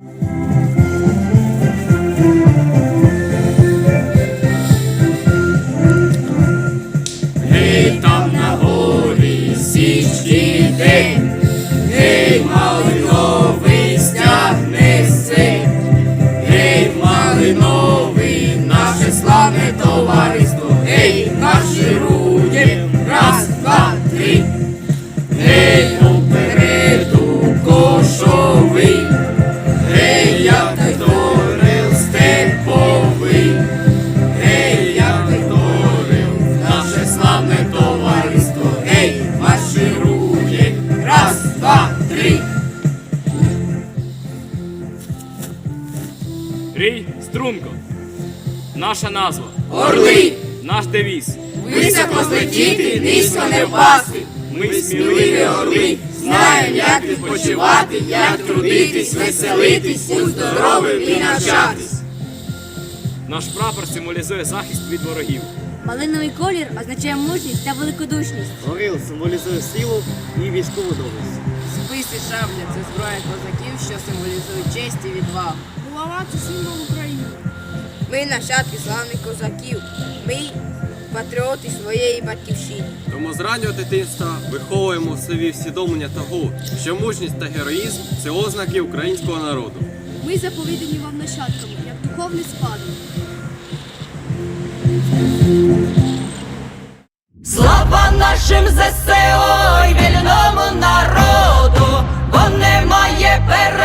Música Рій струнко. Наша назва. Орли, Наш девіз. високо злетіти, низько не впасти. Ми Сміливі орли, знаємо, як відпочивати, як трудитись, веселитись, будь здоровим і навчатись. Наш прапор символізує захист від ворогів. Малиновий колір означає мужність та великодушність. Горил символізує силу і військову доблесть. Спис і шабля це зброя козаків, що символізує честь і відвагу. Булава це символ України. Ми нащадки славних козаків. Ми патріоти своєї батьківщини. Тому з раннього дитинства виховуємо в собі всвідомлення того, що мужність та героїзм це ознаки українського народу. Ми заповідані вам нащадками, як духовний спадок. Слава нашим ЗСО й вільному народу, бо немає переводу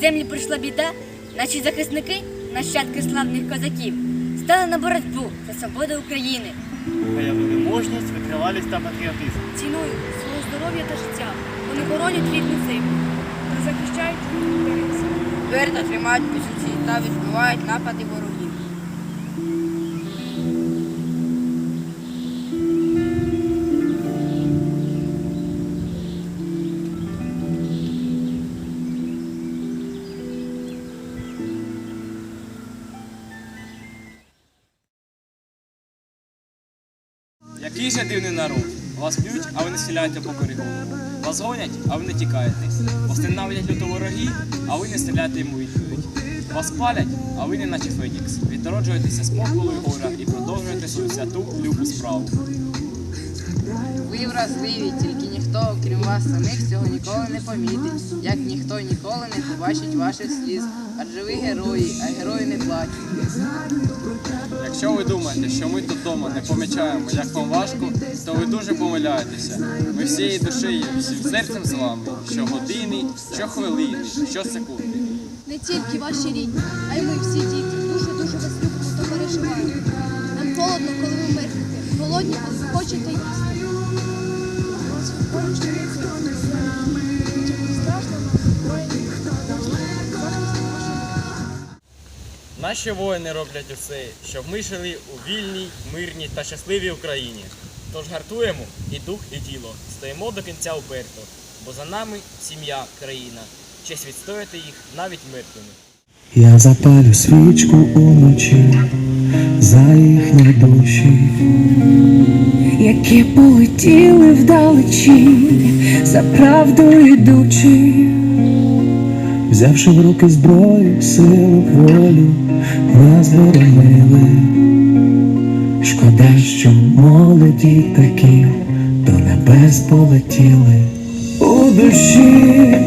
землі прийшла біда, наші захисники, нащадки славних козаків, стали на боротьбу за свободу України. Виявили мужність, витривалість та патріотизм. Ціною свого здоров'я та життя. Вони боронять рідну землю та захищають українців. Твердо тримають позиції та відбивають напади ворогів. Який же дивний народ? Вас б'ють, а ви не стріляєте по корігу. Вас гонять, а ви не тікаєте. Вас ненавидять люто вороги, а ви не стріляєте йому відповідь. Вас палять, а ви не наче Фенікс. Відроджуєтеся з попелу горя і продовжуєте свою святу любу справу. Ви вразливі, тільки ніхто, окрім вас самих, цього ніколи не помітить, як ніхто ніколи не побачить ваших сліз. Адже ви герої, а герої не плачуть. Якщо ви думаєте, що ми тут вдома не помічаємо, як вам важко, то ви дуже помиляєтеся. Ми всією душею, всім серцем з вами, щогодини, щохвилини, щосекунди. Не тільки ваші рідні, а й ми всі діти. Дуже дуже вас любимо та переживаємо. Нам холодно, коли ви мерзнете, голодні, коли хочете їсти. Наші воїни роблять усе, щоб ми жили у вільній, мирній та щасливій Україні. Тож гартуємо і дух, і тіло. Стоїмо до кінця уперто, бо за нами сім'я, країна. Честь відстояти їх навіть мертвими. Я запалю свічку уночі за їхні душі. Які полетіли вдалечі, за правду йдучи. Взявши в руки зброю, силу волю, нас боронили. Шкода, що молоді такі до небес полетіли. У душі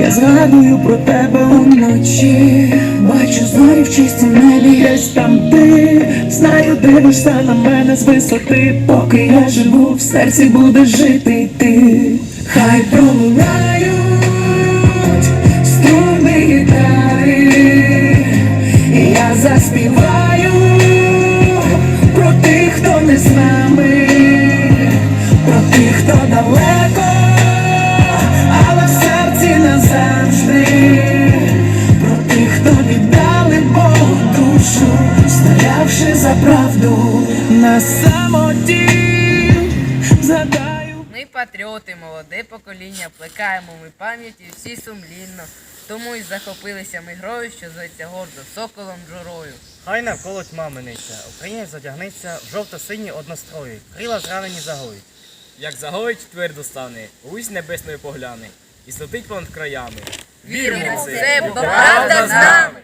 я згадую про тебе уночі. Бачу зорі в чистім небі, десь там ти. Знаю, дивишся на мене з висоти, поки я живу, в серці буде жити ти. Хай пролунають струни гітари, я заспіваю про тих, хто не з нами, про тих, хто далеко, за правду на самоті, згадаю. Ми патріоти, молоде покоління, плекаємо ми пам'яті всі сумлінно. Тому й захопилися ми грою, що зветься гордо соколом журою. Хай навколо тьма минеться, українець задягнеться в жовто-сині однострої, крила зранені загоїть. Як загоїть, твердо стане, увесь небесною погляне, і слетить понад краями. Віримо це, правда з нами!